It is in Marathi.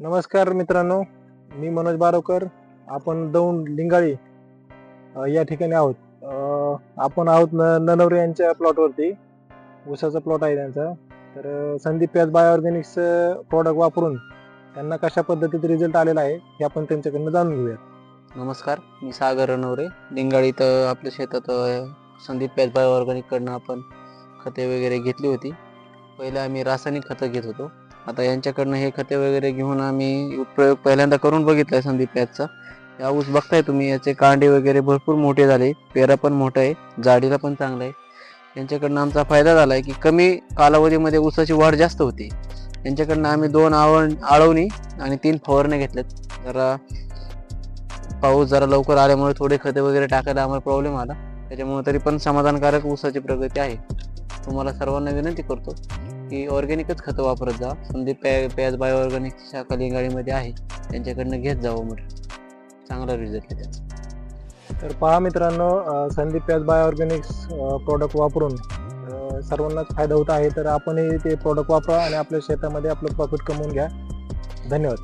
नमस्कार मित्रांनो मी मनोज बारोकर. आपण दौंड लिंगाळी या ठिकाणी आहोत. आपण आहोत न ननवरे यांच्या प्लॉटवरती ऊसाचा प्लॉट आहे त्यांचा. तर संदीप प्याज बायोऑर्गॅनिक्स प्रॉडक्ट वापरून त्यांना कशा पद्धतीत रिझल्ट आलेला आहे हे आपण त्यांच्याकडनं जाणून घेऊया नमस्कार मी सागर रनवरे. लिंगाळी आपल्या शेतात संदीप प्याज बायो ऑर्गॅनिककडनं आपण खते वगैरे घेतली होती. पहिले आम्ही रासायनिक खतं घेत होतो. आता यांच्याकडनं हे खते वगैरे घेऊन आम्ही प्रयोग पहिल्यांदा करून बघितलाय संदीप याचा या ऊस बघताय तुम्ही याचे कांडे वगैरे भरपूर मोठे झाले पेरा पण मोठा आहे जाडीला पण चांगला आहे. यांच्याकडनं आमचा फायदा झाला आहे की कमी कालावधीमध्ये ऊसाची वाढ जास्त होती. यांच्याकडनं आम्ही दोन आवण आळवणी आणि तीन फवारण्या घेतल्यात. जरा पाऊस जरा लवकर आल्यामुळे थोडे खते वगैरे टाकायला आम्हाला प्रॉब्लेम आला. त्याच्यामुळे तरी पण समाधानकारक ऊसाची प्रगती आहे. तुम्हाला सर्वांना विनंती करतो की ऑर्गॅनिकच खतं वापरत जा. संदीप पॅ पॅज बायो ऑर्गॅनिकच्या शाखा आहे. त्यांच्याकडनं घेत जावं हो म्हटलं. चांगला रिझल्ट आहे त्याचा. तर पहा मित्रांनो संदीप प्याज बायोऑर्गॅनिक्स प्रॉडक्ट वापरून सर्वांनाच फायदा होत आहे. तर आपणही ते प्रॉडक्ट वापरा आणि आपल्या शेतामध्ये आपलं प्रॉफिट कमवून घ्या. धन्यवाद.